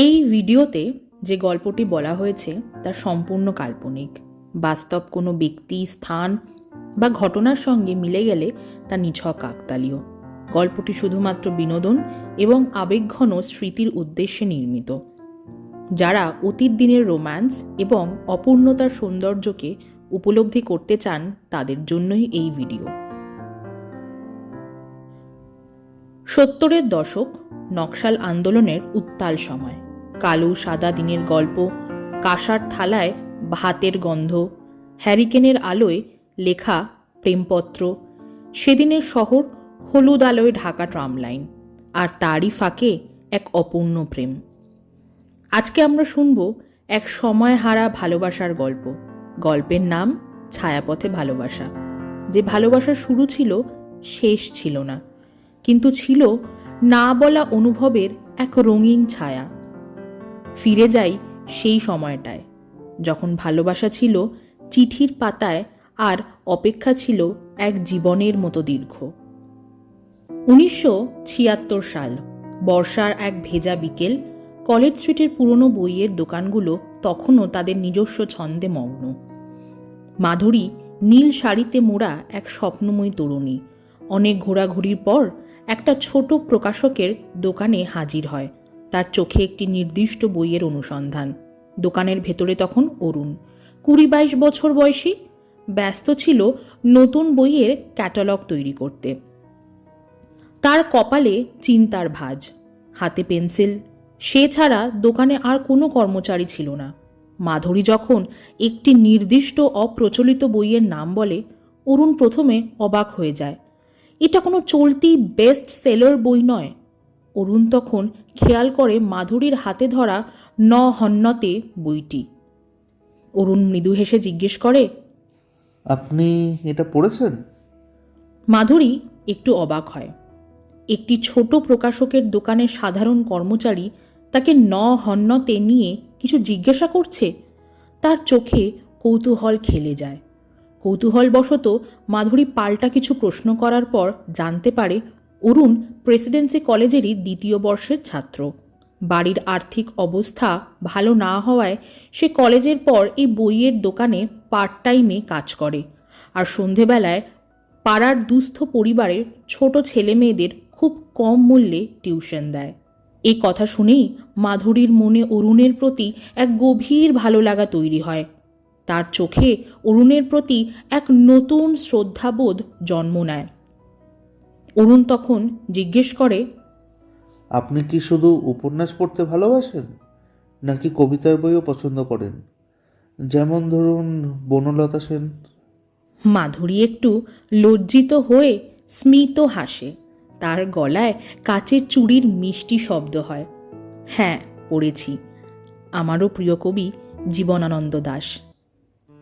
এই ভিডিওতে যে গল্পটি বলা হয়েছে তা সম্পূর্ণ কাল্পনিক। বাস্তব কোনো ব্যক্তি, স্থান বা ঘটনার সঙ্গে মিলে গেলে তা নিছক কাকতালীয়। গল্পটি শুধুমাত্র বিনোদন এবং আবেগঘন স্মৃতির উদ্দেশ্যে নির্মিত, যারা অতীত দিনের রোম্যান্স এবং অপূর্ণতার সৌন্দর্যকে উপলব্ধি করতে চান তাদের জন্যই এই ভিডিও। সত্তরের দশক নকশাল আন্দোলনের উত্তাল সময়। কালো সাদা দিনের গল্প, কাঁসার থালায় ভাতের গন্ধ, হ্যারিকেনের আলোয় লেখা প্রেমপত্র, সেদিনের শহর হলুদ আলোয় ঢাকা ট্রাম লাইন, আর তারই ফাঁকে এক অপূর্ণ প্রেম। আজকে আমরা শুনব এক সময় হারা ভালোবাসার গল্প। গল্পের নাম ছায়াপথে ভালোবাসা। যে ভালোবাসা শুরু ছিল, শেষ ছিল না, কিন্তু ছিল না বলা অনুভবের এক রঙিন ছায়া। ফিরে যাই সেই সময়টায়। যখন ভালোবাসা ছিল, চিঠির পাতায় আর অপেক্ষা ছিল এক জীবনের মতো দীর্ঘ। উনিশশো ছিয়াত্তর সাল, বর্ষার এক ভেজা বিকেল, কলেজ স্ট্রিটের পুরনো বইয়ের দোকানগুলো তখনও তাদের নিজস্ব ছন্দে মগ্ন। মাধুরী নীল শাড়িতে মোড়া এক স্বপ্নময়ী তরুণী। অনেক ঘোরাঘুরির পর একটা ছোট প্রকাশকের দোকানে হাজির হয়। তার চোখে একটি নির্দিষ্ট বইয়ের অনুসন্ধান। দোকানের ভেতরে তখন অরুণ। কুড়ি বাইশ বছর বয়সী, ব্যস্ত ছিল নতুন বইয়ের ক্যাটালগ তৈরি করতে। তার কপালে চিন্তার ভাঁজ, হাতে পেন্সিল। সে ছাড়া দোকানে আর কোনো কর্মচারী ছিল না। মাধুরী যখন একটি নির্দিষ্ট অপ্রচলিত বইয়ের নাম বলে, অরুণ প্রথমে অবাক হয়ে যায়। এটা কোনো চলতি বেস্ট সেলার বই নয়। অরুণ তখন খেয়াল করে মাধুরীর হাতে ধরা ন হন্নতে বইটি। অরুণ মৃদু হেসে জিজ্ঞেস করে আপনি এটা পড়েছেন? মাধুরী একটু অবাক হয়। একটি ছোট প্রকাশকের দোকানের সাধারণ কর্মচারী তাকে ন হন্নতে নিয়ে কিছু জিজ্ঞাসা করছে। তার চোখে কৌতূহল খেলে যায়। কৌতূহলবশত মাধুরী পাল্টা কিছু প্রশ্ন করার পর জানতে পারে অরুণ প্রেসিডেন্সি কলেজেরই দ্বিতীয় বর্ষের ছাত্র। বাড়ির আর্থিক অবস্থা ভালো না হওয়ায় সে কলেজের পর এই বইয়ের দোকানে পার্ট টাইমে কাজ করে। আর সন্ধেবেলায় পাড়ার দুস্থ পরিবারের ছোট ছেলে মেয়েদের খুব কম মূল্যে টিউশন দেয়। এই কথা শুনেই মাধুরীর মনে অরুণের প্রতি এক গভীর ভালো লাগা তৈরি হয়। তার চোখে অরুণের প্রতি এক নতুন শ্রদ্ধাবোধ জন্ম নেয়। অরুণ তখন জিজ্ঞেস করে আপনি কি শুধু উপন্যাস পড়তে ভালোবাসেন নাকি কবিতার বইও পছন্দ করেন? যেমন ধরুন বনলতা সেন। মাধুরী একটু লজ্জিত হয়ে স্মিত হাসে। তার গলায় কাচের চুড়ির মিষ্টি শব্দ হয়। হ্যাঁ পড়েছি। আমারও প্রিয় কবি জীবনানন্দ দাস।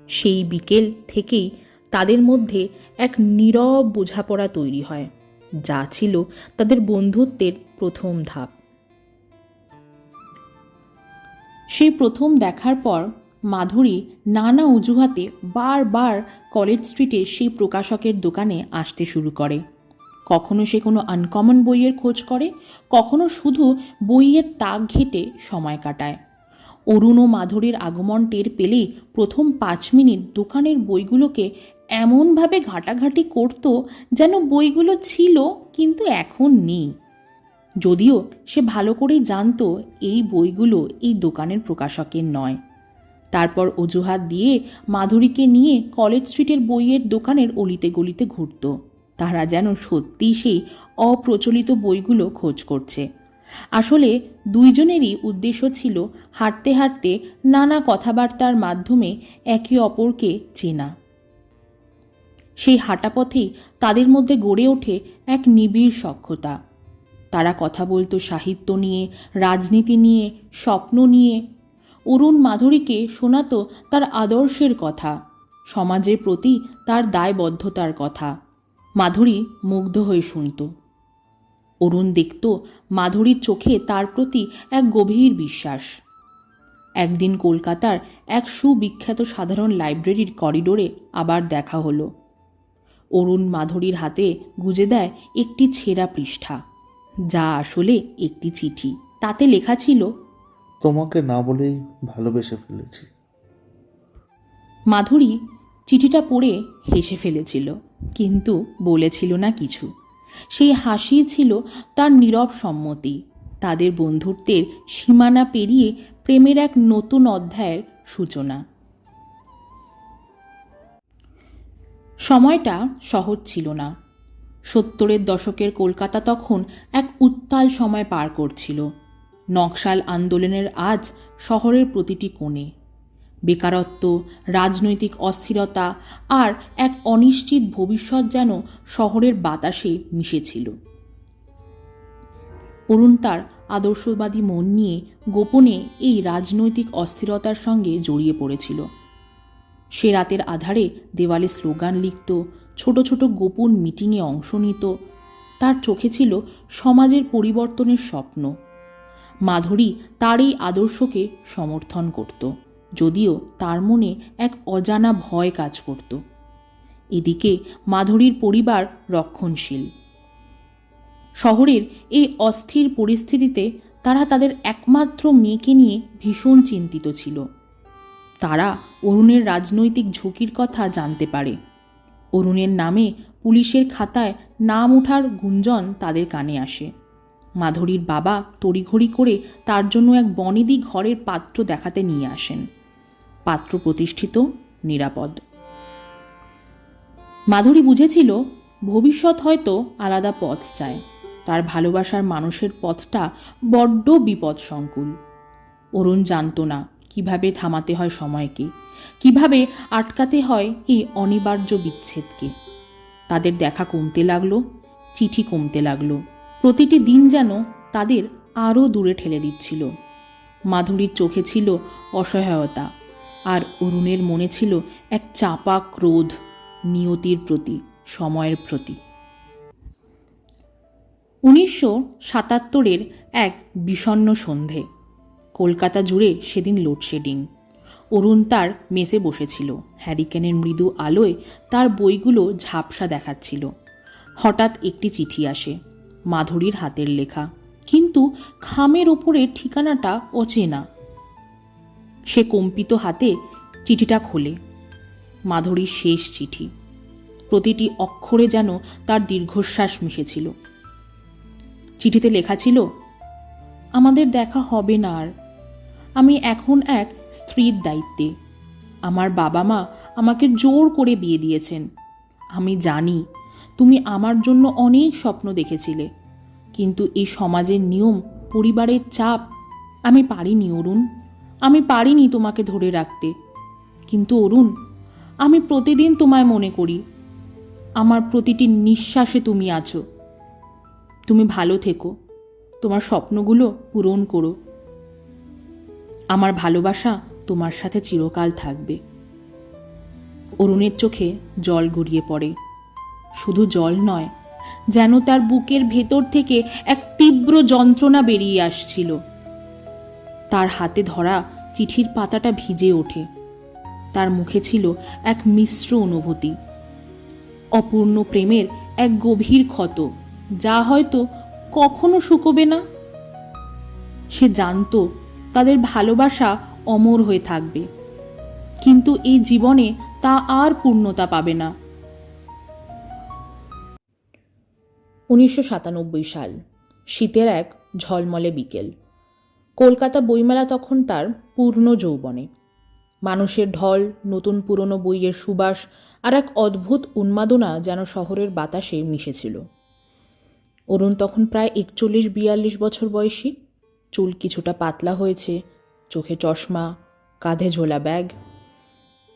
সেই বিকেল থেকেই তাদের মধ্যে এক নীরব বোঝাপড়া তৈরি হয়। যা ছিল তাদের বন্ধুত্বের প্রথম ধাপ। সেই প্রথম দেখার পর মাধুরী নানা অজুহাতে বারবার কলেজ স্ট্রিটে সেই প্রকাশকের দোকানে আসতে শুরু করে। কখনো সে কোনো আনকমন বইয়ের খোঁজ করে, কখনো শুধু বইয়ের তাক ঘেটে সময় কাটায়। অরুণ ও মাধুরীর আগমন টের পেলেই প্রথম পাঁচ মিনিট দোকানের বইগুলোকে এমনভাবে ঘাটাঘাটি করত যেন বইগুলো ছিল কিন্তু এখন নেই। যদিও সে ভালো করেই জানত এই বইগুলো এই দোকানের প্রকাশকের নয়। তারপর অজুহাত দিয়ে মাধুরীকে নিয়ে কলেজ স্ট্রিটের বইয়ের দোকানের অলিতে গলিতে ঘুরত। তারা যেন সত্যিই সেই অপ্রচলিত বইগুলো খোঁজ করছে। আসলে দুইজনেরই উদ্দেশ্য ছিল হাঁটতে হাঁটতে নানা কথাবার্তার মাধ্যমে একে অপরকে চেনা। সেই হাঁটা পথেই তাদের মধ্যে গড়ে ওঠে এক নিবিড় সখ্যতা তারা কথা বলতো সাহিত্য নিয়ে, রাজনীতি নিয়ে, স্বপ্ন নিয়ে। অরুণ মাধুরীকে শোনাতো তার আদর্শের কথা, সমাজের প্রতি তার দায়বদ্ধতার কথা। মাধুরী মুগ্ধ হয়ে শুনত। অরুণ দেখত মাধুরীর চোখে তার প্রতি এক গভীর বিশ্বাস। একদিন কলকাতার এক সুবিখ্যাত সাধারণ লাইব্রেরির করিডোরে আবার দেখা হলো। অরুণ মাধুরীর হাতে গুজে দেয় একটি ছেঁড়া পৃষ্ঠা। যা আসলে একটি চিঠি। তাতে লেখা ছিল তোমাকে না বলেই ভালোবেসে ফেলেছি। মাধুরী চিঠিটা পড়ে হেসে ফেলেছিল কিন্তু বলেছিল না কিছু। সেই হাসি ছিল তার নীরব সম্মতি। তাদের বন্ধুত্বের সীমানা পেরিয়ে প্রেমের এক নতুন অধ্যায়ের সূচনা। সময়টা সহজ ছিল না। সত্তরের দশকের কলকাতা তখন এক উত্তাল সময় পার করছিল। নকশাল আন্দোলনের আজ শহরের প্রতিটি কোণে। বেকারত্ব, রাজনৈতিক অস্থিরতা আর এক অনিশ্চিত ভবিষ্যৎ যেন শহরের বাতাসে মিশেছিল। অরুণ তার আদর্শবাদী মন নিয়ে গোপনে এই রাজনৈতিক অস্থিরতার সঙ্গে জড়িয়ে পড়েছিল। সে রাতের আধারে দেওয়ালে স্লোগান লিখত, ছোট ছোট গোপন মিটিংয়ে অংশ নিত। তার চোখে ছিল সমাজের পরিবর্তনের স্বপ্ন। মাধুরী তার এই আদর্শকে সমর্থন করত। যদিও তার মনে এক অজানা ভয় কাজ করত। এদিকে মাধুরীর পরিবার রক্ষণশীল। শহরের এই অস্থির পরিস্থিতিতে তারা তাদের একমাত্র মেয়েকে নিয়ে ভীষণ চিন্তিত ছিল। তারা অরুণের রাজনৈতিক ঝুঁকির কথা জানতে পারে। অরুণের নামে পুলিশের খাতায় নাম ওঠার গুঞ্জন তাদের কানে আসে। মাধুরীর বাবা তড়িঘড়ি করে তার জন্য এক বনেদি ঘরের পাত্র দেখাতে নিয়ে আসেন। পাত্র প্রতিষ্ঠিত, নিরাপদ। মাধুরী বুঝেছিল, ভবিষ্যৎ হয়তো আলাদা পথ চায়। তার ভালোবাসার মানুষের পথটা বড্ড বিপদসংকুল। অরুণ জানত না কীভাবে থামাতে হয় সময়কে, কীভাবে আটকাতে হয় এই অনিবার্য বিচ্ছেদকে। তাদের দেখা কমতে লাগল, চিঠি কমতে লাগল। প্রতিটি দিন যেন তাদের আরও দূরে ঠেলে দিচ্ছিল। মাধুরীর চোখে ছিল অসহায়তা আর অরুণের মনে ছিল এক চাপা ক্রোধ নিয়তির প্রতি, সময়ের প্রতি। উনিশশো সাতাত্তরের এক বিষণ্ন সন্ধে, কলকাতা জুড়ে সেদিন লোডশেডিং। অরুণ তার মেসে বসেছিল, হ্যারিকেনের মৃদু আলোয় তার বইগুলো ঝাপসা দেখাচ্ছিল। হঠাৎ একটি চিঠি আসে, মাধুরীর হাতের লেখা। কিন্তু খামের ওপরে ঠিকানাটা অচেনা। সে কম্পিত হাতে চিঠিটা খোলে। মাধুরীর শেষ চিঠি। প্রতিটি অক্ষরে যেন তার দীর্ঘশ্বাস মিশেছিল। চিঠিতে লেখা ছিল, আমাদের দেখা হবে না আর। আমি এখন এক স্ত্রীর দায়িত্বে। আমার বাবা মা আমাকে জোর করে বিয়ে দিয়েছেন। আমি জানি তুমি আমার জন্য অনেক স্বপ্ন দেখেছিলে। কিন্তু এই সমাজের নিয়ম, পরিবারের চাপ, আমি পারিনি, অরুণ। আমি পারিনি তোমাকে ধরে রাখতে। কিন্তু অরুণ, আমি প্রতিদিন তোমায় মনে করি। আমার প্রতিটি নিঃশ্বাসে তুমি আছো। তুমি ভালো থেকো। তোমার স্বপ্নগুলো পূরণ করো। আমার ভালোবাসা তোমার সাথে চিরকাল থাকবে। অরুণের চোখে জল গড়িয়ে পড়ে। শুধু জল নয়, যেন তার বুকের ভেতর থেকে এক তীব্র যন্ত্রণা বেরিয়ে আসছিল। তার হাতে ধরা চিঠির পাতাটা ভিজে ওঠে। তার মুখে ছিল এক মিশ্র অনুভূতি। অপূর্ণ প্রেমের এক গভীর ক্ষত, যা হয়তো কখনো শুকোবে না। সে জানতো তাদের ভালোবাসা অমর হয়ে থাকবে, কিন্তু এই জীবনে তা আর পূর্ণতা পাবে না। উনিশশো সাতানব্বই সাল, শীতের এক ঝলমলে বিকেল। কলকাতা বইমেলা তখন তার পূর্ণ যৌবনে। মানুষের ঢল, নতুন পুরনো বইয়ের সুবাস আর এক অদ্ভুত উন্মাদনা যেন শহরের বাতাসে মিশেছিল। অরুণ তখন প্রায় একচল্লিশ, বিয়াল্লিশ বছর বয়সী। চুল কিছুটা পাতলা হয়েছে, চোখে চশমা, কাঁধে ঝোলা ব্যাগ।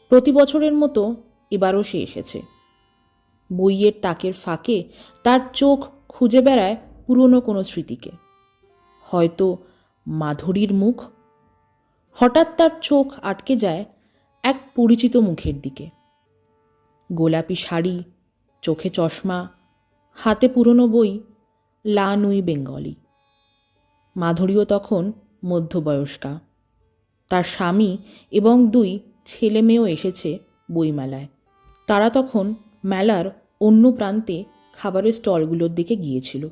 প্রতি বছরের মতো এবারও সে এসেছে। বইয়ের তাকের ফাঁকে তার চোখ খুঁজে বেড়ায় পুরনো কোনো স্মৃতিকে। হয়তো মাধুরীর মুখ হঠাৎ তার চোখ আটকে যায় এক পরিচিত মুখের দিকে। গোলাপি শাড়ি, চোখে চশমা, হাতে পুরনো বই, লা নুই বেঙ্গলি। মাধুরীও তখন মধ্যবয়স্কা। তার স্বামী এবং দুই ছেলে মেয়েও এসেছে বইমেলায়। তারা তখন মেলার অন্য প্রান্তে খাবারের স্টলগুলোর দিকে গিয়েছিল।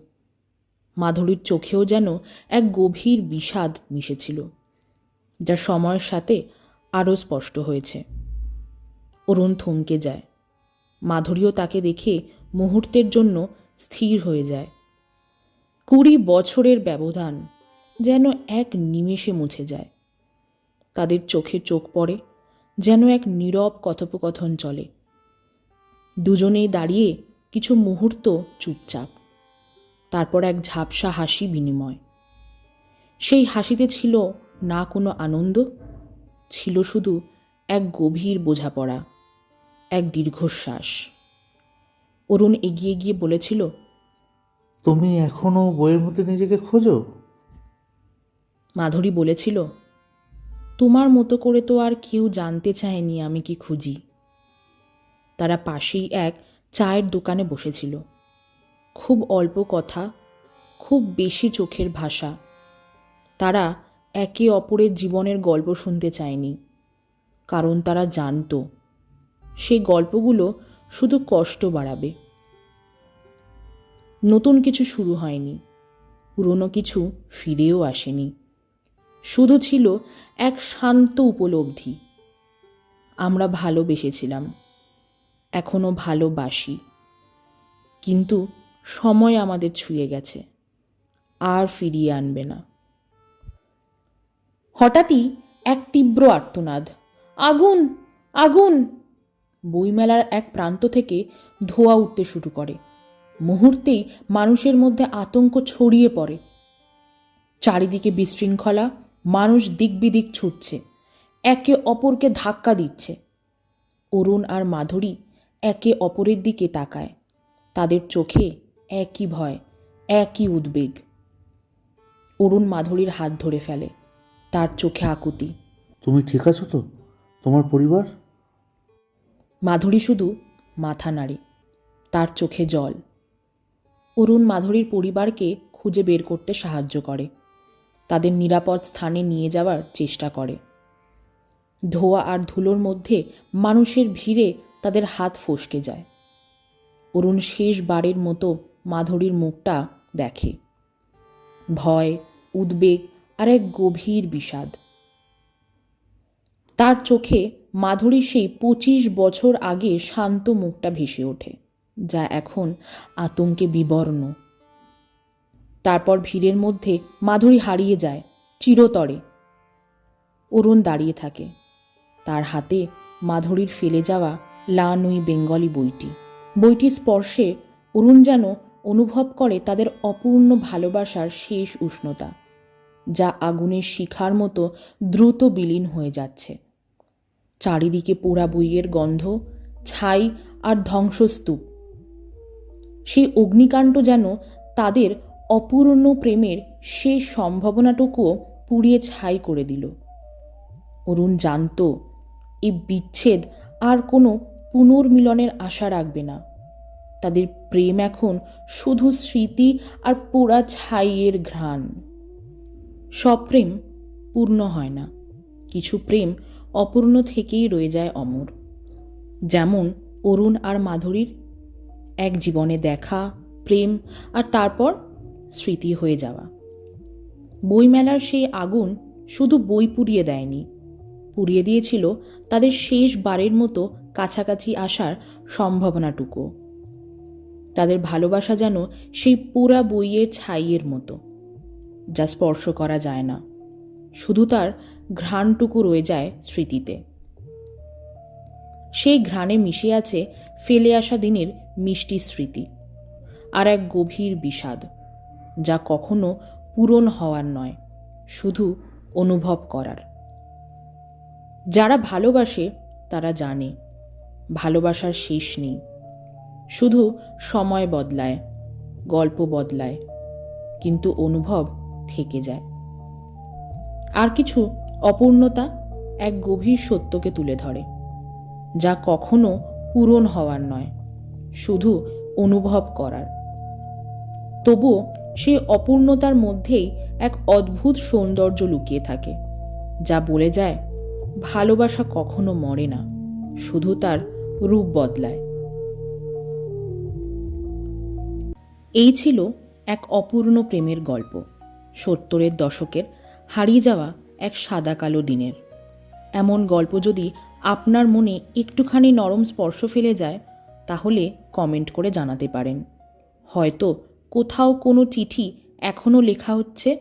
মাধুরীর চোখেও যেন এক গভীর বিষাদ মিশেছিল। যা সময়ের সাথে আরও স্পষ্ট হয়েছে। অরুণ থমকে যায়। মাধুরীও তাকে দেখে মুহূর্তের জন্য স্থির হয়ে যায়। কুড়ি বছরের ব্যবধান যেন এক নিমেষে মুছে যায়। তাদের চোখে চোখ পড়ে, যেন এক নীরব কথোপকথন চলে। দুজনেই দাঁড়িয়ে কিছু মুহূর্ত চুপচাপ। তারপর এক ঝাপসা হাসি বিনিময়। সেই হাসিতে ছিল না কোনো আনন্দ? ছিল শুধু এক গভীর বোঝাপড়া এক দীর্ঘশ্বাস। অরুণ এগিয়ে গিয়ে বলেছিল তুমি এখনও বইয়ের মধ্যে নিজেকে খোঁজো? মাধুরী বলেছিল তোমার মতো করে তো আর কেউ জানতে চায়নি আমি কি খুঁজি। তারা পাশেই এক চায়ের দোকানে বসেছিল। খুব অল্প কথা খুব বেশি চোখের ভাষা। তারা একে অপরের জীবনের গল্প শুনতে চায়নি, কারণ তারা জানতো সেই গল্পগুলো শুধু কষ্ট বাড়াবে। নতুন কিছু শুরু হয়নি, পুরনো কিছু ফিরেও আসেনি, শুধু ছিল এক শান্ত উপলব্ধি। আমরা ভালোবেসেছিলাম, এখনও ভালোবাসি, কিন্তু সময় আমাদের ছুঁয়ে গেছে, আর ফিরিয়ে আনবে না। হঠাৎই এক তীব্র আর্তনাদ। আগুন আগুন! বইমেলার এক প্রান্ত থেকে ধোঁয়া উঠতে শুরু করে। মুহূর্তেই মানুষের মধ্যে আতঙ্ক ছড়িয়ে পড়ে। চারিদিকে বিশৃঙ্খলা, মানুষ দিক বিদিক ছুটছে। একে অপরকে ধাক্কা দিচ্ছে। অরুণ আর মাধুরী একে অপরের দিকে তাকায়। তাদের চোখে একই ভয়, একই উদ্বেগ। অরুণ মাধুরীর হাত ধরে ফেলে। তার চোখে আকুতি। তুমি ঠিক আছো তো? তোমার পরিবার? মাধুরী শুধু মাথা নাড়ে তার চোখে জল। অরুণ মাধুরীর পরিবারকে খুঁজে বের করতে সাহায্য করে। তাদের নিরাপদ স্থানে নিয়ে যাওয়ার চেষ্টা করে। ধোয়া আর ধুলোর মধ্যে মানুষের ভিড়ে তাদের হাত ফসকে যায়। অরুণ শেষবারের মতো মাধুরীর মুখটা দেখে। ভয় উদ্বেগ আর এক গভীর বিষাদ। তার চোখে মাধুরীর সেই পঁচিশ বছর আগে শান্ত মুখটা ভেসে ওঠে, যা এখন আতঙ্কে বিবর্ণ। তারপর ভিড়ের মধ্যে মাধুরী হারিয়ে যায়, চিরতরে। অরুণ দাঁড়িয়ে থাকে। তার হাতে মাধুরীর ফেলে যাওয়া লা নুই বেঙ্গলি বইটি। বইটি স্পর্শে অরুণ যেন অনুভব করে তাদের অপূর্ণ ভালোবাসার শেষ উষ্ণতা। যা আগুনের শিখার মতো দ্রুত বিলীন হয়ে যাচ্ছে। চারিদিকে পোড়া বইয়ের গন্ধ, ছাই আর ধ্বংসস্তূপ। সেই অগ্নিকাণ্ড যেন তাদের অপূর্ণ প্রেমের শেষ সম্ভাবনাটুকুও পুড়িয়ে ছাই করে দিল। অরুণ জানত এই বিচ্ছেদ আর কোনো পুনর্মিলনের আশা রাখবে না। তাদের প্রেম এখন শুধু স্মৃতি আর পোড়া ছাইয়ের ঘ্রাণ। সব প্রেম পূর্ণ হয় না। কিছু প্রেম অপূর্ণ থেকেই রয়ে যায় অমর। যেমন অরুণ আর মাধুরীর এক জীবনে দেখা, প্রেম আর তারপর স্মৃতি হয়ে যাওয়া। বইমেলার সেই আগুন শুধু বই পুড়িয়ে দেয়নি। পুড়িয়ে দিয়েছিল তাদের শেষ বারের মতো কাছাকাছি আসার সম্ভাবনাটুকু। তাদের ভালোবাসা যেন সেই পুরা বইয়ের ছাইয়ের মতো। যা স্পর্শ করা যায় না। শুধু তার ঘ্রাণটুকু রয়ে যায় স্মৃতিতে। সেই ঘ্রাণে মিশে আছে ফেলে আসা দিনের মিষ্টি স্মৃতি আর এক গভীর বিষাদ, যা কখনো পূরণ হওয়ার নয়, শুধু অনুভব করার। যারা ভালোবাসে, তারা জানে, ভালোবাসার শেষ নেই। শুধু সময় বদলায়, গল্প বদলায়, কিন্তু অনুভব থেকে যায়। আর কিছু অপূর্ণতা এক গভীর সত্যকে তুলে ধরে, যা কখনো পূরণ হওয়ার নয়, শুধু অনুভব করার। তবুও সেই অপূর্ণতার মধ্যেই এক অদ্ভুত সৌন্দর্য লুকিয়ে থাকে, যা বলে যায়, ভালোবাসা কখনো মরে না, শুধু তার রূপ বদলায়। এই ছিল এক অপূর্ণ প্রেমের গল্প। সত্তরের দশকের হারিয়ে যাওয়া এক সাদা কালো দিনের। এমন গল্প যদি আপনার মনে একটুখানি নরম স্পর্শ ফেলে যায়, তাহলে কমেন্ট করে জানাতে পারেন। হয়তো কোথাও কোনো চিঠি এখনও লেখা হচ্ছে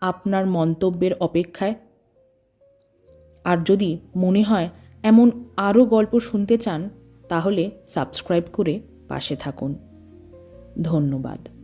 আপনার মন্তব্যের অপেক্ষায়। আর যদি মনে হয় এমন আরও গল্প শুনতে চান, তাহলে সাবস্ক্রাইব করে পাশে থাকুন। ধন্যবাদ।